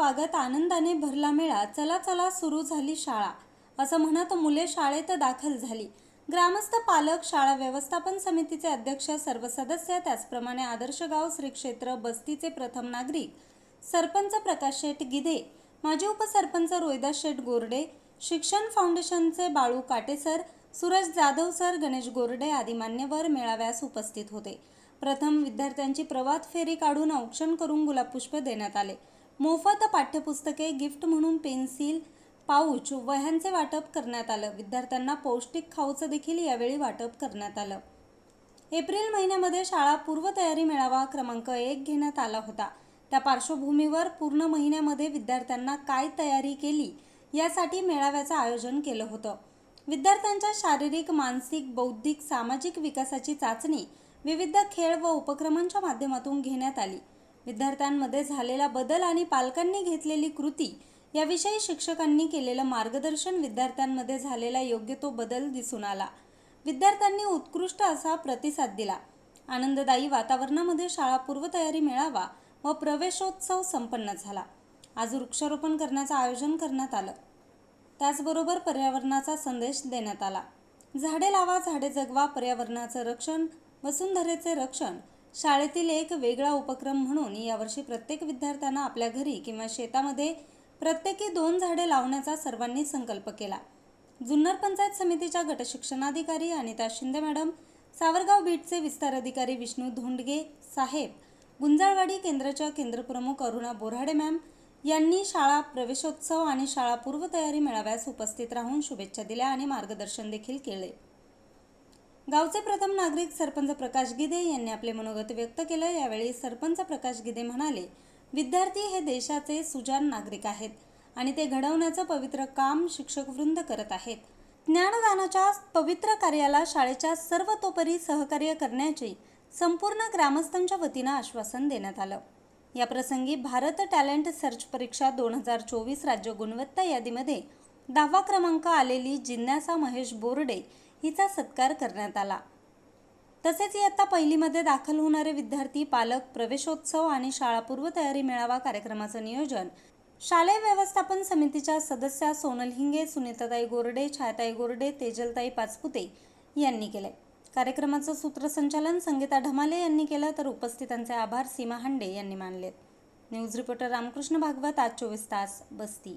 स्वागत आनंदाने भरला मेळा चला चला सुरू झाली शाळा. असं म्हणत मुले शाळेत दाखल झाली. ग्रामस्थ पालक शाळा व्यवस्थापन समितीचे अध्यक्ष सर्व सदस्य त्याचप्रमाणे आदर्श गाव श्री क्षेत्र बस्तीचे प्रथम नागरिक सरपंच प्रकाश शेठ गिधे माजी उपसरपंच रोहिदास शेठ गोरडे शिक्षण फाउंडेशनचे बाळू काटेसर सुरज जाधव सर गणेश गोरडे आदी मान्यवर मेळाव्यास उपस्थित होते. प्रथम विद्यार्थ्यांची प्रवात फेरी काढून औक्षण करून गुलाबपुष्प देण्यात आले. मोफत पाठ्यपुस्तके गिफ्ट म्हणून पेन्सिल पाऊच वह्यांचे वाटप करण्यात आलं. विद्यार्थ्यांना पौष्टिक खाऊचं देखील यावेळी वाटप करण्यात आलं. एप्रिल महिन्यामध्ये शाळा पूर्वतयारी मेळावा क्रमांक एक घेण्यात आला होता. त्या पार्श्वभूमीवर पूर्ण महिन्यामध्ये विद्यार्थ्यांना काय तयारी केली यासाठी मेळाव्याचं आयोजन केलं होतं. विद्यार्थ्यांच्या शारीरिक मानसिक बौद्धिक सामाजिक विकासाची चाचणी विविध खेळ व उपक्रमांच्या माध्यमातून घेण्यात आली. विद्यार्थ्यांमध्ये झालेला बदल आणि पालकांनी घेतलेली कृती याविषयी शिक्षकांनी केलेलं मार्गदर्शन विद्यार्थ्यांमध्ये झालेला योग्य तो बदल दिसून आला. विद्यार्थ्यांनी उत्कृष्ट असा प्रतिसाद दिला. आनंददायी वातावरणामध्ये शाळा पूर्वतयारी मेळावा व प्रवेशोत्सव संपन्न झाला. आज वृक्षारोपण करण्याचं आयोजन करण्यात आलं. त्याचबरोबर पर्यावरणाचा संदेश देण्यात आला. झाडे लावा झाडे जगवा पर्यावरणाचं रक्षण वसुंधरेचे रक्षण शाळेतील एक वेगळा उपक्रम म्हणून यावर्षी प्रत्येक विद्यार्थ्यांना आपल्या घरी किंवा शेतामध्ये प्रत्येकी दोन झाडे लावण्याचा सर्वांनी संकल्प केला. जुन्नर पंचायत समितीच्या गटशिक्षणाधिकारी अनिता शिंदे मॅडम सावरगाव बीटचे विस्तार अधिकारी विष्णू धोंडगे साहेब गुंजाळवाडी केंद्राच्या केंद्रप्रमुख अरुणा बोराडे मॅम यांनी शाळा प्रवेशोत्सव आणि शाळा पूर्वतयारी मेळाव्यास उपस्थित राहून शुभेच्छा दिल्या आणि मार्गदर्शन देखील केले. गावचे प्रथम नागरिक सरपंच प्रकाश गिदे यांनी आपले मनोगत व्यक्त केलं. यावेळी सरपंच प्रकाश गिदे म्हणाले विद्यार्थी हे देशाचे सुजान नागरिक आहेत आणि ते घडवण्याचं पवित्र काम शिक्षकवृंद करत आहेत. ज्ञानदानाच्या पवित्र कार्याला शाळेच्या सर्वतोपरी सहकार्य करण्याचे संपूर्ण ग्रामस्थांच्या वतीनं आश्वासन देण्यात आलं. या प्रसंगी भारत टॅलेंट सर्च परीक्षा दोन हजार चोवीस राज्य गुणवत्ता यादीमध्ये दहावा क्रमांक आलेली जिज्ञासा महेश बोर्डे हिचा सत्कार करण्यात आला. तसेच इयत्ता पहिलीमध्ये दाखल होणारे विद्यार्थी पालक प्रवेशोत्सव आणि शाळा पूर्वतयारी मेळावा कार्यक्रमाचं नियोजन. शालेय व्यवस्थापन समितीच्या सदस्या सोनल हिंगे सुनीताताई गोरडे छायाताई गोरडे तेजलताई पाचपुते यांनी केले. कार्यक्रमाचं सूत्रसंचालन संगीता ढमाले यांनी केलं तर उपस्थितांचे आभार सीमा हांडे यांनी मानले न्यूज रिपोर्टर रामकृष्ण भागवत आज चोवीस तास बस्ती.